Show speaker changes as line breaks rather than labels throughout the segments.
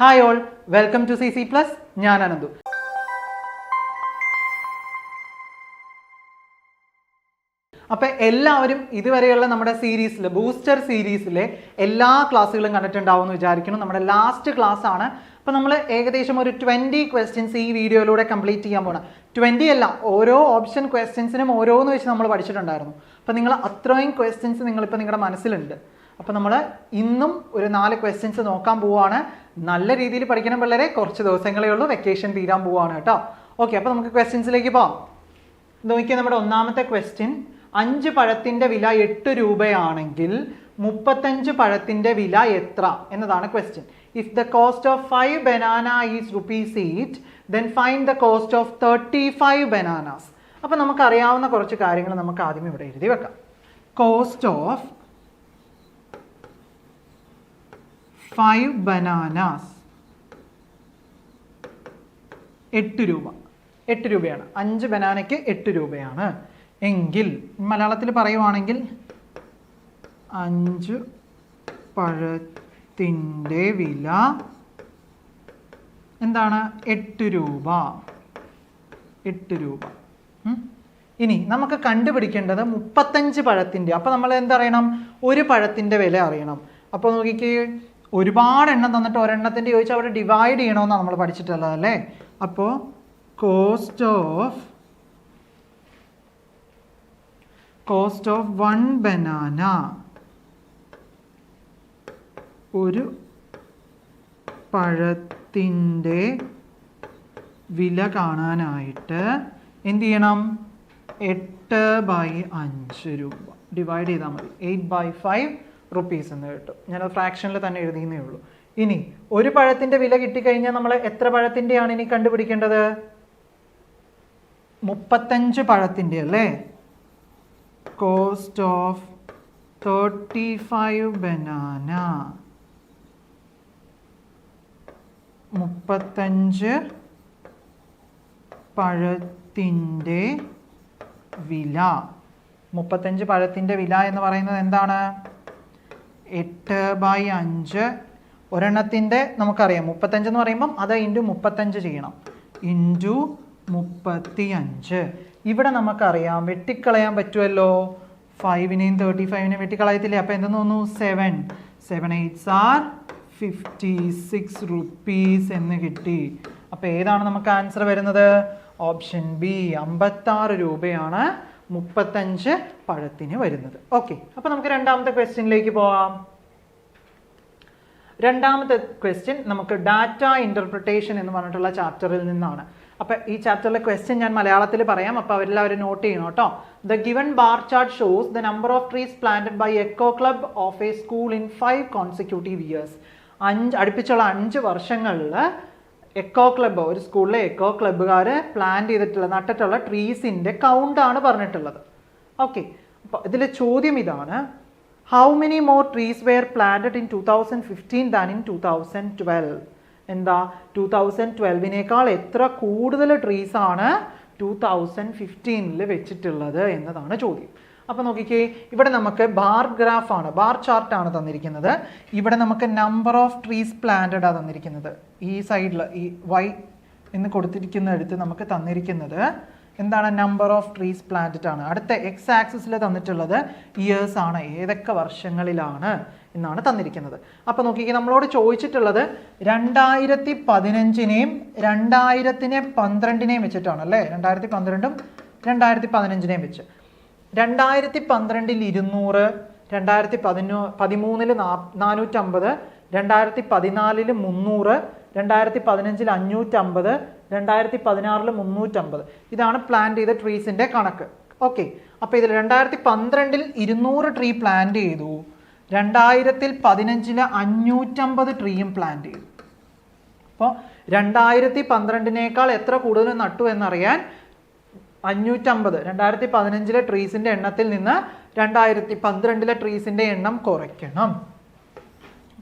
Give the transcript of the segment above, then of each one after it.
Hi all welcome to C C plus ഞാൻ അനന്തു. അപ്പൊ എല്ലാവരും ഇതുവരെയുള്ള നമ്മുടെ സീരീസിൽ ബൂസ്റ്റർ സീരീസിലെ എല്ലാ ക്ലാസ്സുകളും കണ്ടിട്ടുണ്ടാവും എന്ന് വിചാരിക്കുന്നു. നമ്മുടെ ലാസ്റ്റ് ക്ലാസ് ആണ്. അപ്പൊ നമ്മൾ ഏകദേശം ഒരു ട്വന്റി ക്വസ്റ്റ്യൻസ് ഈ വീഡിയോയിലൂടെ കംപ്ലീറ്റ് ചെയ്യാൻ പോകണം ട്വന്റി അല്ല ഓരോ ഓപ്ഷൻ ക്വസ്റ്റ്യൻസിനും ഓരോന്ന് വെച്ച് നമ്മൾ പഠിച്ചിട്ടുണ്ടായിരുന്നു. അപ്പോൾ നിങ്ങൾ അത്രയും ക്വസ്റ്റ്യൻസ് നിങ്ങളിപ്പോൾ നിങ്ങളുടെ മനസ്സിലുണ്ട്. അപ്പൊ നമ്മൾ ഇന്നും ഒരു നാല് ക്വസ്റ്റ്യൻസ് നോക്കാൻ പോവുകയാണ് നല്ല രീതിയിൽ പഠിക്കണം പിള്ളേരെ. കുറച്ച് ദിവസങ്ങളേ ഉള്ളൂ. വെക്കേഷൻ തീരാൻ പോവുകയാണ് കേട്ടോ. ഓക്കെ അപ്പോൾ നമുക്ക് ക്വസ്റ്റ്യൻസിലേക്ക് പോവാം. നോക്കിയാൽ നമ്മുടെ ഒന്നാമത്തെ ക്വസ്റ്റ്യൻ അഞ്ച് പഴത്തിന്റെ വില എട്ട് രൂപയാണെങ്കിൽ മുപ്പത്തഞ്ച് പഴത്തിന്റെ വില എത്ര എന്നതാണ് question if the cost of five banana is rupees eight then find the cost of thirty five bananas അപ്പൊ നമുക്കറിയാവുന്ന കുറച്ച് കാര്യങ്ങൾ നമുക്ക് ആദ്യം ഇവിടെ എഴുതി വെക്കാം. കോസ്റ്റ് ഓഫ് ഫൈവ് ബനാനാസ് എട്ട് രൂപ. എട്ട് രൂപയാണ്. അഞ്ച് ബനാനയ്ക്ക് എട്ട് രൂപയാണ്. എങ്കിൽ മലയാളത്തിൽ പറയുവാണെങ്കിൽ അഞ്ച് പഴത്തിന്റെ വില എന്താണ്? എട്ട് രൂപ. എട്ട് രൂപ. ഇനി നമുക്ക് കണ്ടുപിടിക്കേണ്ടത് മുപ്പത്തഞ്ച് പഴത്തിന്റെ. അപ്പോൾ നമ്മൾ എന്തറിയണം ഒരു പഴത്തിന്റെ വില അറിയണം. അപ്പോൾ നോക്കിക്ക് ഒരുപാട് എണ്ണം തന്നിട്ട് ഒരെണ്ണത്തിന്റെ ചോദിച്ചാൽ അവിടെ ഡിവൈഡ് ചെയ്യണമെന്നാണ് നമ്മൾ പഠിച്ചിട്ടുള്ളത് അല്ലേ? അപ്പോൾ cost of cost of one banana ഒരു പഴത്തിന്റെ വില കാണാനായിട്ട് എന്ത് ചെയ്യണം? എട്ട് ബൈ അഞ്ച് രൂപ. ഡിവൈഡ് ചെയ്താൽ മതി. എയ്റ്റ് ബൈ ഫൈവ് റുപ്പീസ് എന്ന് കിട്ടും. ഞാനത് ഫ്രാക്ഷനിൽ തന്നെ എഴുതിയെന്നേ ഉള്ളൂ. ഇനി ഒരു പഴത്തിന്റെ വില കിട്ടിക്കഴിഞ്ഞാൽ നമ്മൾ എത്ര പഴത്തിന്റെയാണ് ഇനി കണ്ടുപിടിക്കേണ്ടത്? മുപ്പത്തഞ്ച് പഴത്തിന്റെ അല്ലേ? Cost of thirty five banana മുപ്പത്തഞ്ച് പഴത്തിന്റെ വില. മുപ്പത്തഞ്ച് പഴത്തിന്റെ വില എന്ന് പറയുന്നത് എന്താണ്? എട്ട് ബൈ അഞ്ച് ഒരെണ്ണത്തിന്റെ നമുക്കറിയാം. മുപ്പത്തഞ്ച് എന്ന് പറയുമ്പം അത് ഇന്റു മുപ്പത്തഞ്ച് ചെയ്യണം. ഇന്റു മുപ്പത്തി അഞ്ച് ഇവിടെ നമുക്കറിയാം വെട്ടിക്കളയാൻ പറ്റുമല്ലോ. ഫൈവിനെയും തേർട്ടി ഫൈവിനെയും വെട്ടിക്കളയത്തില്ലേ? അപ്പോൾ എന്തെന്ന് തോന്നുന്നു? Seven seven eights are fifty six rupees എന്ന് കിട്ടി. അപ്പോൾ ഏതാണ് നമുക്ക് ആൻസർ വരുന്നത്? ഓപ്ഷൻ ബി അമ്പത്താറ് രൂപയാണ് മുപ്പത്തഞ്ച് പഴത്തിന് വരുന്നത്. ഓക്കെ അപ്പോൾ നമുക്ക് രണ്ടാമത്തെ ക്വസ്റ്റ്യനിലേക്ക് പോവാം. രണ്ടാമത്തെ ക്വസ്റ്റ്യൻ നമുക്ക് ഡാറ്റ ഇന്റർപ്രിട്ടേഷൻ എന്ന് പറഞ്ഞിട്ടുള്ള ചാപ്റ്ററിൽ നിന്നാണ്. അപ്പൊ ഈ ചാപ്റ്ററിലെ ക്വസ്റ്റ്യൻ ഞാൻ മലയാളത്തിൽ പറയാം അപ്പൊ അവരെല്ലാവരും നോട്ട് ചെയ്യണം കേട്ടോ. The given bar chart shows the number of trees planted by eco club of a school in five consecutive years അഞ്ച് അടുപ്പിച്ചുള്ള അഞ്ച് വർഷങ്ങളിൽ എക്കോ ക്ലബ് ഒരു സ്കൂളിലെ എക്കോ ക്ലബ്ബുകാർ പ്ലാൻ ചെയ്തിട്ടുള്ള നട്ടിട്ടുള്ള ട്രീസിന്റെ കൗണ്ടാണ് പറഞ്ഞിട്ടുള്ളത്. ഓക്കെ അപ്പോൾ ഇതിലെ ചോദ്യം ഇതാണ്. How many more trees were planted in two thousand fifteen than in two thousand twelve എന്താ? ടു തൗസൻഡ് ട്വൽവിനേക്കാൾ എത്ര കൂടുതൽ ട്രീസാണ് ടൂ തൗസൻഡ് ഫിഫ്റ്റീനിൽ വെച്ചിട്ടുള്ളത് എന്നതാണ് ചോദ്യം. അപ്പോൾ നോക്കിക്കേ ഇവിടെ നമുക്ക് ബാർ ഗ്രാഫ് ആണ് ബാർ ചാർട്ട് ആണ് തന്നിരിക്കുന്നത്. ഇവിടെ നമുക്ക് നമ്പർ ഓഫ് ട്രീസ് പ്ലാന്റഡ് ആണ് തന്നിരിക്കുന്നത്. ഈ സൈഡിൽ ഈ വൈ എന്ന് കൊടുത്തിരിക്കുന്ന എടുത്ത് നമുക്ക് തന്നിരിക്കുന്നത് എന്താണ്? നമ്പർ ഓഫ് ട്രീസ് പ്ലാന്റഡ് ആണ്. അടുത്ത എക്സ് ആക്സിസിൽ തന്നിട്ടുള്ളത് ഇയേഴ്സ് ആണ്. ഏതൊക്കെ വർഷങ്ങളിലാണ് എന്നാണ് തന്നിരിക്കുന്നത്. അപ്പോൾ നോക്കിക്കേ നമ്മളോട് ചോദിച്ചിട്ടുള്ളത് രണ്ടായിരത്തി പതിനഞ്ചിനെയും രണ്ടായിരത്തിനെ പന്ത്രണ്ടിനെയും വെച്ചിട്ടാണ് അല്ലേ? രണ്ടായിരത്തി പന്ത്രണ്ടും രണ്ടായിരത്തി പതിനഞ്ചിനെയും വെച്ച്. രണ്ടായിരത്തി പന്ത്രണ്ടിൽ ഇരുന്നൂറ് രണ്ടായിരത്തി പതിനൂ പതിമൂന്നിൽ നാ നാനൂറ്റമ്പത് രണ്ടായിരത്തി പതിനാലിൽ മുന്നൂറ് രണ്ടായിരത്തി പതിനഞ്ചിൽ അഞ്ഞൂറ്റമ്പത് രണ്ടായിരത്തി പതിനാറിൽ മുന്നൂറ്റമ്പത്. ഇതാണ് പ്ലാൻ ചെയ്ത ട്രീസിന്റെ കണക്ക്. ഓക്കെ അപ്പോൾ ഇതിൽ രണ്ടായിരത്തി പന്ത്രണ്ടിൽ ഇരുന്നൂറ് ട്രീ പ്ലാൻ ചെയ്തു. രണ്ടായിരത്തിൽ പതിനഞ്ചിൽ അഞ്ഞൂറ്റമ്പത് ട്രീയും പ്ലാൻ ചെയ്തു. അപ്പോൾ രണ്ടായിരത്തി പന്ത്രണ്ടിനേക്കാൾ എത്ര കൂടുതൽ നട്ടു എന്നറിയാൻ അഞ്ഞൂറ്റമ്പത്. രണ്ടായിരത്തി പതിനഞ്ചിലെ ട്രീസിന്റെ എണ്ണത്തിൽ നിന്ന് രണ്ടായിരത്തി പന്ത്രണ്ടിലെ ട്രീസിന്റെ എണ്ണം കുറയ്ക്കണം.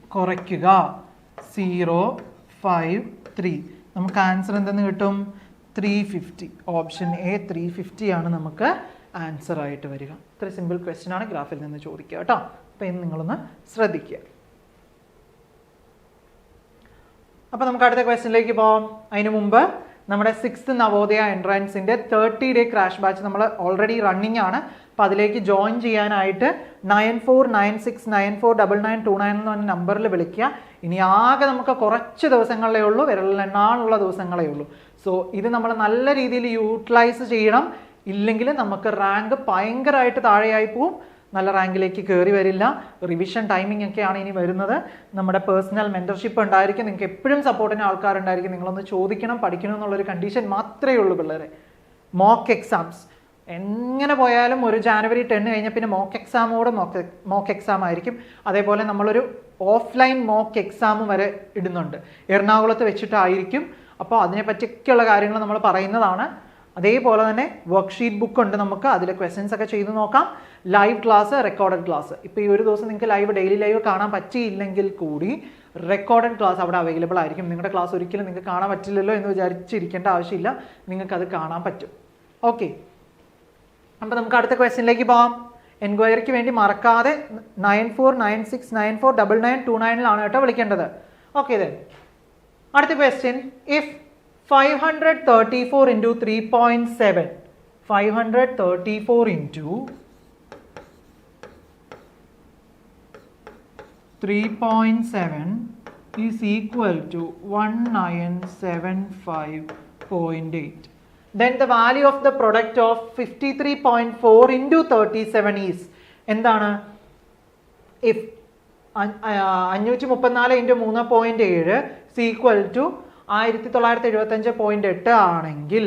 കുറയ്ക്കുക. Zero five three. നമുക്ക് ആൻസർ എന്തെന്ന് കിട്ടും? Three fifty option A three fifty ആണ് നമുക്ക് ആൻസർ ആയിട്ട് വരിക. ഇത്ര സിമ്പിൾ ക്വസ്റ്റ്യൻ ആണ് ഗ്രാഫിൽ നിന്ന് ചോദിക്കുക കേട്ടോ. അപ്പം ഇന്ന് നിങ്ങളൊന്ന് ശ്രദ്ധിക്കുക. അപ്പോൾ നമുക്ക് അടുത്ത ക്വസ്റ്റ്യനിലേക്ക് പോവാം. അതിനു മുമ്പ് നമ്മുടെ സിക്സ്ത് നവോദയ എൻട്രൻസിന്റെ തേർട്ടി ഡേ ക്രാഷ് ബാച്ച് നമ്മൾ ഓൾറെഡി റണ്ണിങ് ആണ്. അപ്പോൾ അതിലേക്ക് ജോയിൻ ചെയ്യാനായിട്ട് nine four nine six nine four double nine two nine എന്ന് പറഞ്ഞ നമ്പറിൽ വിളിക്കുക. ഇനി ആകെ നമുക്ക് കുറച്ച് ദിവസങ്ങളേ ഉള്ളൂ. വിരലിലെണ്ണാനുള്ള ദിവസങ്ങളേ ഉള്ളൂ. സോ ഇത് നമ്മൾ നല്ല രീതിയിൽ യൂട്ടിലൈസ് ചെയ്യണം. ഇല്ലെങ്കിൽ നമുക്ക് റാങ്ക് ഭയങ്കരമായിട്ട് താഴെയായി പോവും. നല്ല റാങ്കിലേക്ക് കയറി വരില്ല. റിവിഷൻ ടൈമിംഗ് ഒക്കെയാണ് ഇനി വരുന്നത്. നമ്മുടെ പേഴ്സണൽ മെന്റർഷിപ്പ് ഉണ്ടായിരിക്കും. നിങ്ങൾക്ക് എപ്പോഴും സപ്പോർട്ടിന് ആൾക്കാരുണ്ടായിരിക്കും. നിങ്ങളൊന്ന് ചോദിക്കണം പഠിക്കണം എന്നുള്ളൊരു കണ്ടീഷൻ മാത്രമേ ഉള്ളൂ പിള്ളേരെ. മോക്ക് എക്സാംസ് എങ്ങനെ പോയാലും ഒരു ജാനുവരി ടെൻ കഴിഞ്ഞ പിന്നെ മോക്ക് എക്സാമോട് മോക്ക് മോക്ക് എക്സാം ആയിരിക്കും. അതേപോലെ നമ്മളൊരു ഓഫ്ലൈൻ മോക്ക് എക്സാം വരെ ഇടുന്നുണ്ട്. എറണാകുളത്ത് വെച്ചിട്ടായിരിക്കും. അപ്പോൾ അതിനെപ്പറ്റിയൊക്കെയുള്ള കാര്യങ്ങൾ നമ്മൾ പറയുന്നതാണ്. അതേപോലെ തന്നെ വർക്ക്ഷീറ്റ് ബുക്ക് ഉണ്ട് നമുക്ക്. അതിൽ ക്വസ്റ്റ്യൻസ് ഒക്കെ ചെയ്ത് നോക്കാം. ലൈവ് ക്ലാസ് റെക്കോർഡഡ് ക്ലാസ് ഇപ്പോൾ ഈ ഒരു ദിവസം നിങ്ങൾക്ക് ലൈവ് ഡെയിലി ലൈവ് കാണാൻ പറ്റിയില്ലെങ്കിൽ കൂടി റെക്കോർഡഡ് ക്ലാസ് അവിടെ അവൈലബിൾ ആയിരിക്കും. നിങ്ങളുടെ ക്ലാസ് ഒരിക്കലും നിങ്ങൾക്ക് കാണാൻ പറ്റില്ലല്ലോ എന്ന് വിചാരിച്ചിരിക്കേണ്ട ആവശ്യമില്ല. നിങ്ങൾക്ക് അത് കാണാൻ പറ്റും. ഓക്കെ അപ്പോൾ നമുക്ക് അടുത്ത ക്വസ്റ്റ്യനിലേക്ക് പോകാം എൻക്വയറിക്ക് വേണ്ടി മറക്കാതെ nine four nine six nine four double nine two നയനിലാണ് കേട്ടോ വിളിക്കേണ്ടത്. ഓക്കെ അടുത്ത question if five hundred thirty four into three point seven five hundred thirty four into three point seven is equal to one nine seven five point eight then the value of the product of fifty three point four into thirty seven is എന്താണ് if അഞ്ഞൂറ്റി മുപ്പത്തിനാല് into മൂന്ന് point ഏഴ് equal to ആയിരത്തി തൊള്ളായിരത്തി എഴുപത്തഞ്ച് point എട്ട് ആണെങ്കിൽ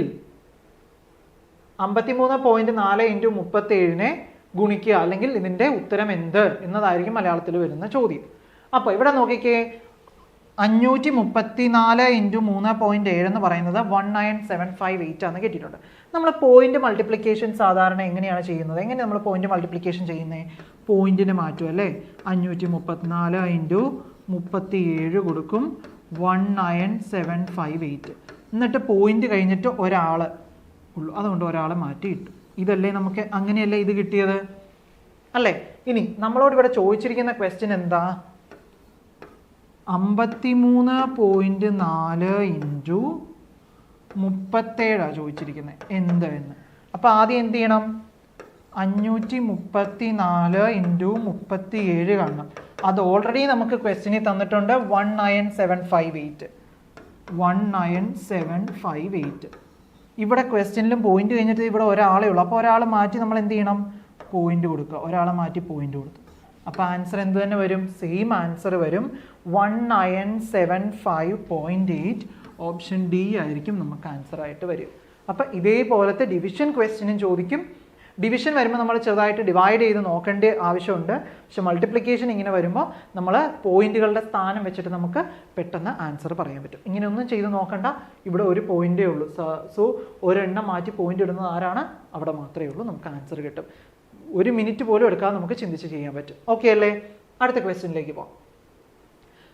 അമ്പത്തിമൂന്ന് പോയിന്റ് നാല് ഇന്റു മുപ്പത്തി ഏഴിനെ ഗുണിക്കുക. അല്ലെങ്കിൽ ഇതിന്റെ ഉത്തരം എന്ത്? എന്നതായിരിക്കും മലയാളത്തിൽ വരുന്ന ചോദ്യം. അപ്പോൾ ഇവിടെ നോക്കിക്കേ. അഞ്ഞൂറ്റി മുപ്പത്തി നാല് ഇന്റു മൂന്ന് പോയിന്റ് ഏഴ് എന്ന് പറയുന്നത് one nine seven five eight ആണ് കിട്ടിയിട്ടുണ്ട്. നമ്മൾ പോയിന്റ് മൾട്ടിപ്ലിക്കേഷൻ സാധാരണ എങ്ങനെയാണ് ചെയ്യുന്നത്? എങ്ങനെ നമ്മൾ പോയിന്റ് മൾട്ടിപ്ലിക്കേഷൻ ചെയ്യുന്നത് പോയിന്റിന് മാറ്റും അല്ലേ? അഞ്ഞൂറ്റി മുപ്പത്തിനാല് ഇന്റു മുപ്പത്തി ഏഴ് കൊടുക്കും. One nine seven five eight എന്നിട്ട് പോയിന്റ് കഴിഞ്ഞിട്ട് ഒരാൾ ഉള്ളൂ. അതുകൊണ്ട് ഒരാളെ മാറ്റി ഇട്ടു. ഇതല്ലേ നമുക്ക് അങ്ങനെയല്ലേ ഇത് കിട്ടിയത്? അല്ലേ? ഇനി നമ്മളോട് ഇവിടെ ചോദിച്ചിരിക്കുന്ന ക്വസ്റ്റ്യൻ എന്താ? അമ്പത്തിമൂന്ന് പോയിന്റ് നാല് ഇന്റു മുപ്പത്തേഴാണ് ചോദിച്ചിരിക്കുന്നത് എന്ത് എന്ന്. അപ്പോൾ ആദ്യം എന്ത് ചെയ്യണം? അഞ്ഞൂറ്റി മുപ്പത്തി നാല് ഇന്റു മുപ്പത്തി ഏഴ് കാണണം. അത് ഓൾറെഡി നമുക്ക് ക്വസ്റ്റിനിൽ തന്നിട്ടുണ്ട് one nine seven five eight one nine seven five eight ഇവിടെ ക്വസ്റ്റ്യനിലും പോയിന്റ് കഴിഞ്ഞിട്ട് ഇവിടെ ഒരാളേ ഉള്ളൂ. അപ്പോൾ ഒരാൾ മാറ്റി നമ്മൾ എന്ത് ചെയ്യണം? പോയിന്റ് കൊടുക്കുക. ഒരാളെ മാറ്റി പോയിന്റ് കൊടുത്തു. അപ്പോൾ ആൻസർ എന്ത് തന്നെ വരും? സെയിം ആൻസർ വരും. One nine seven five point eight option D ആയിരിക്കും നമുക്ക് ആൻസർ ആയിട്ട് വരും അപ്പോൾ ഇതേപോലത്തെ ഡിവിഷൻ ക്വസ്റ്റ്യനും ചോദിക്കും. ഡിവിഷൻ വരുമ്പോൾ നമ്മൾ ചെറുതായിട്ട് ഡിവൈഡ് ചെയ്ത് നോക്കേണ്ട ആവശ്യമുണ്ട്. പക്ഷെ മൾട്ടിപ്ലിക്കേഷൻ ഇങ്ങനെ വരുമ്പോൾ നമ്മൾ പോയിന്റുകളുടെ സ്ഥാനം വെച്ചിട്ട് നമുക്ക് പെട്ടെന്ന് ആൻസർ പറയാൻ പറ്റും. ഇങ്ങനെയൊന്നും ചെയ്ത് നോക്കണ്ട. ഇവിടെ ഒരു പോയിന്റേ ഉള്ളൂ. സോ ഒരെണ്ണം മാറ്റി പോയിന്റ് ഇടുന്നത് ആരാണ്? അവിടെ മാത്രമേ ഉള്ളൂ. നമുക്ക് ആൻസർ കിട്ടും. ഒരു മിനിറ്റ് പോലും എടുക്കാതെ നമുക്ക് ചിന്തിച്ച് ചെയ്യാൻ പറ്റും. ഓക്കെ അല്ലേ? അടുത്ത ക്വസ്റ്റ്യനിലേക്ക് പോകാം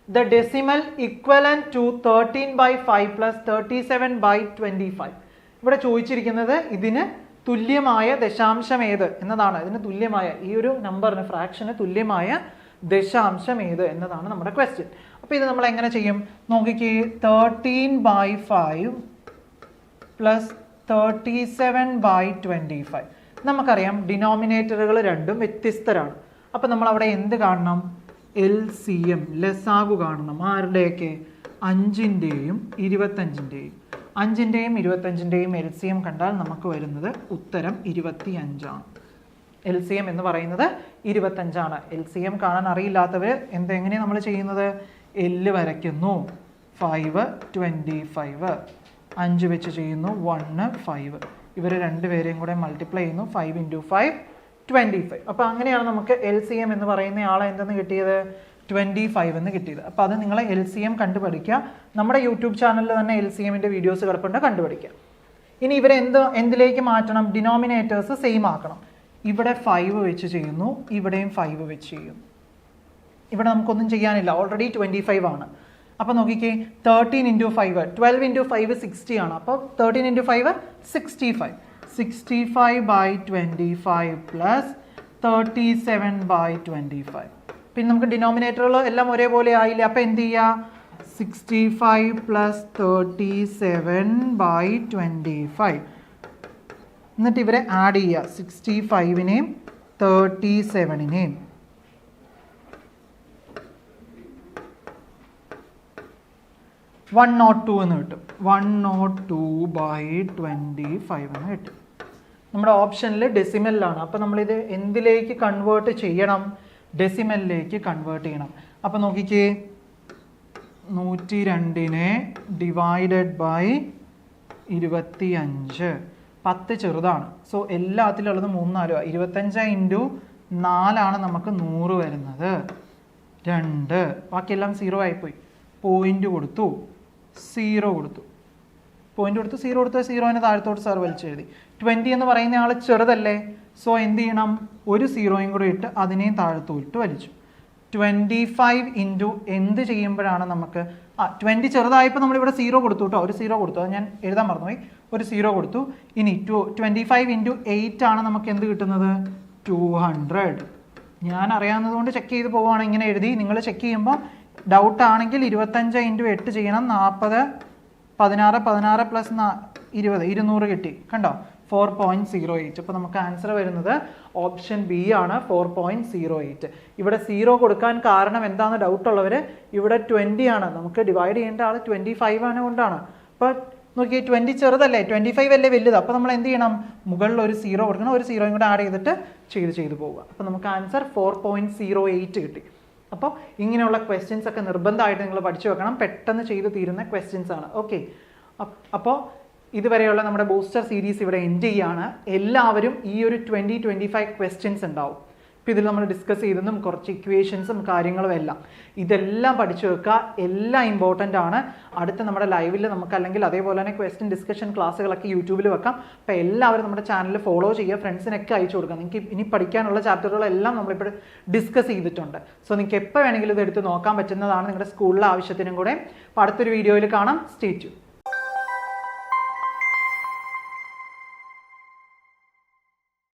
the decimal equivalent to thirteen by five plus thirty seven by twenty five ഇവിടെ ചോദിച്ചിരിക്കുന്നത് ഇതിന് തുല്യമായ ദശാംശം ഏത് എന്നതാണ്. ഇതിന് തുല്യമായ ഈ ഒരു നമ്പറിന് ഫ്രാക്ഷന് തുല്യമായ ദശാംശം ഏത് എന്നതാണ് നമ്മുടെ ക്വസ്റ്റ്യൻ അപ്പോൾ ഇത് നമ്മൾ എങ്ങനെ ചെയ്യും? നോക്കിക്കേ thirteen by five plus thirty seven by twenty five നമുക്കറിയാം ഡിനോമിനേറ്ററുകൾ രണ്ടും വ്യത്യസ്തരാണ്. അപ്പോൾ നമ്മൾ അവിടെ എന്ത് കാണണം? എൽ സി എം ലെസാഗു കാണണം. ആരുടെയൊക്കെ? അഞ്ചിന്റെയും ഇരുപത്തഞ്ചിന്റെയും അഞ്ചിന്റെയും ഇരുപത്തഞ്ചിന്റെയും എൽ സി എം കണ്ടാൽ നമുക്ക് വരുന്നത് ഉത്തരം ഇരുപത്തി അഞ്ചാണ് എൽ സി എം എന്ന് പറയുന്നത് ഇരുപത്തഞ്ചാണ്. എൽ സി എം കാണാൻ അറിയില്ലാത്തവർ എന്തെങ്ങനെയാണ് നമ്മൾ ചെയ്യുന്നത്? എല്ല് വരയ്ക്കുന്നു ഫൈവ് ട്വന്റി ഫൈവ് അഞ്ച് വെച്ച് ചെയ്യുന്നു വണ്ണ് ഫൈവ് ഇവർ രണ്ടുപേരെയും കൂടെ മൾട്ടിപ്ലൈ ചെയ്യുന്നു five into five twenty five അപ്പോൾ അങ്ങനെയാണ് നമുക്ക് എൽ സി എം എന്ന് പറയുന്ന ആളെ എന്തെന്ന് കിട്ടിയത്? ട്വന്റി ഫൈവ് എന്ന് കിട്ടിയത്. അപ്പോൾ അത് നിങ്ങൾ എൽ സി എം കണ്ടുപഠിക്കുക. നമ്മുടെ യൂട്യൂബ് ചാനലിൽ തന്നെ എൽ സി എമ്മിന്റെ വീഡിയോസ് കിടപ്പുണ്ട് കണ്ടുപഠിക്കുക. ഇനി ഇവരെ എന്ത് എന്തിലേക്ക് മാറ്റണം? ഡിനോമിനേറ്റേഴ്സ് സെയിം ആക്കണം. ഇവിടെ ഫൈവ് വെച്ച് ചെയ്യുന്നു ഇവിടെയും ഫൈവ് വെച്ച് ചെയ്യുന്നു. ഇവിടെ നമുക്കൊന്നും ചെയ്യാനില്ല. ഓൾറെഡി ട്വന്റി ഫൈവ് ആണ്. അപ്പോൾ നോക്കിക്കേ thirteen into five twelve into five sixty ആണ്. അപ്പോൾ thirteen into five sixty five sixty five by twenty five plus thirty seven by twenty five പിന്നെ നമുക്ക് ഡിനോമിനേറ്ററുകൾ എല്ലാം ഒരേപോലെ ആയില്ലേ? അപ്പോൾ എന്ത് ചെയ്യുക sixty five plus thirty seven by twenty five എന്നിട്ട് ഇവരെ ആഡ് ചെയ്യുക സിക്സ്റ്റി ഫൈവിനെയും തേർട്ടി സെവനിനെയും വൺ നോട്ട് ടു എന്ന് കിട്ടും. One naught two by twenty five എന്ന് കിട്ടും. നമ്മുടെ ഓപ്ഷനിൽ ഡെസിമലിലാണ് അപ്പോൾ നമ്മളിത് എന്തിലേക്ക് കൺവേർട്ട് ചെയ്യണം? ഡെസിമലിലേക്ക് കൺവേർട്ട് ചെയ്യണം. അപ്പോൾ നോക്കിക്കേ നൂറ്റി രണ്ടിനെ ഡിവൈഡഡ് ബൈ ഇരുപത്തി അഞ്ച് പത്ത് ചെറുതാണ്. സോ എല്ലാത്തിലുള്ളത് മൂന്നാലോ? ഇരുപത്തഞ്ച് ഇന്റു നാലാണ് നമുക്ക് നൂറ് വരുന്നത്. രണ്ട്. ബാക്കിയെല്ലാം സീറോ ആയിപ്പോയി. പോയിന്റ് കൊടുത്തു. സീറോ കൊടുത്തു. പോയിന്റ് കൊടുത്ത് സീറോ കൊടുത്ത് സീറോനെ താഴത്തോട്ട് സാർ വലിച്ചെഴുതി ട്വന്റി എന്ന് പറയുന്ന ആൾ ചെറുതല്ലേ? സോ എന്ത് ചെയ്യണം? ഒരു സീറോയും കൂടി ഇട്ട് അതിനെയും താഴത്തോട്ട് വലിച്ചു. ട്വന്റി ഫൈവ് ഇന്റു എന്ത് ചെയ്യുമ്പോഴാണ് നമുക്ക് ആ ട്വന്റി ചെറുതായപ്പോൾ നമ്മളിവിടെ സീറോ കൊടുത്തു കേട്ടോ ഒരു സീറോ കൊടുത്തു. അത് ഞാൻ എഴുതാൻ മറന്നുപോയി. ഒരു സീറോ കൊടുത്തു. ഇനി two twenty five into eight ആണ് നമുക്ക് എന്ത് കിട്ടുന്നത്? ടു ഹൺഡ്രഡ് ഞാൻ അറിയാവുന്നതുകൊണ്ട് ചെക്ക് ചെയ്ത് പോവുകയാണ്. ഇങ്ങനെ എഴുതി. നിങ്ങൾ ചെക്ക് ചെയ്യുമ്പോൾ ഡൗട്ട് ആണെങ്കിൽ ഇരുപത്തഞ്ച് ഇന്റു എട്ട് ചെയ്യണം. നാൽപ്പത് പതിനാറ് പതിനാറ് പ്ലസ് ഇരുപത് ഇരുന്നൂറ് കിട്ടി. കണ്ടോ? ഫോർ പോയിന്റ് സീറോ എയ്റ്റ് അപ്പോൾ നമുക്ക് ആൻസർ വരുന്നത് ഓപ്ഷൻ ബി ആണ് ഫോർ പോയിന്റ് സീറോ എയ്റ്റ് ഇവിടെ സീറോ കൊടുക്കാൻ കാരണം എന്താണെന്ന് ഡൗട്ട് ഉള്ളവർ ഇവിടെ ട്വന്റി ആണ്. നമുക്ക് ഡിവൈഡ് ചെയ്യേണ്ട ആൾ ട്വന്റി ഫൈവ് ആണ് കൊണ്ടാണ്. അപ്പോൾ നോക്കി ട്വന്റി ചെറുതല്ലേ? ട്വന്റി ഫൈവ് അല്ലേ വലുത്? അപ്പോൾ നമ്മൾ എന്ത് ചെയ്യണം? മുകളിൽ ഒരു സീറോ കൊടുക്കണം. ഒരു സീറോയും കൂടെ ആഡ് ചെയ്തിട്ട് ചെയ്ത് ചെയ്ത് പോവുക. അപ്പോൾ നമുക്ക് ആൻസർ ഫോർ കിട്ടി. അപ്പോൾ ഇങ്ങനെയുള്ള ക്വസ്റ്റ്യൻസ് ഒക്കെ നിർബന്ധമായിട്ട് നിങ്ങൾ പഠിച്ചു വെക്കണം. പെട്ടെന്ന് ചെയ്തു തീരുന്ന ക്വസ്റ്റ്യൻസ് ആണ്. ഓക്കെ അപ്പോൾ ഇതുവരെയുള്ള നമ്മുടെ ബൂസ്റ്റർ സീരീസ് ഇവിടെ എൻഡ് ചെയ്യുകയാണ് എല്ലാവരും ഈ ഒരു ട്വന്റി ട്വന്റി ഫൈവ് ക്വസ്റ്റ്യൻസ് ഉണ്ടാവും. ഇപ്പോൾ ഇതിൽ നമ്മൾ ഡിസ്കസ് ചെയ്തതും കുറച്ച് ഇക്വേഷൻസും കാര്യങ്ങളും എല്ലാം. ഇതെല്ലാം പഠിച്ചു വെക്കുക എല്ലാം ഇമ്പോർട്ടന്റ് ആണ്. അടുത്ത നമ്മുടെ ലൈവിൽ നമുക്ക് അല്ലെങ്കിൽ അതേപോലെ തന്നെ ക്വസ്റ്റ്യൻ ഡിസ്കഷൻ ക്ലാസ്സുകളൊക്കെ യൂട്യൂബിൽ വെക്കാം. അപ്പോൾ എല്ലാവരും നമ്മുടെ ചാനൽ ഫോളോ ചെയ്യുക ഫ്രണ്ട്സിനൊക്കെ അയച്ചു കൊടുക്കുക. നിങ്ങൾക്ക് ഇനി പഠിക്കാനുള്ള ചാപ്റ്ററുകളെല്ലാം നമ്മളിപ്പോൾ ഡിസ്കസ് ചെയ്തിട്ടുണ്ട്. സോ നിങ്ങൾക്ക് എപ്പോൾ വേണമെങ്കിലും ഇത് എടുത്ത് നോക്കാൻ പറ്റുന്നതാണ് നിങ്ങളുടെ സ്കൂളിലെ ആവശ്യത്തിനും കൂടെ. അപ്പോൾ അടുത്തൊരു വീഡിയോയിൽ കാണാം. സ്റ്റേറ്റ്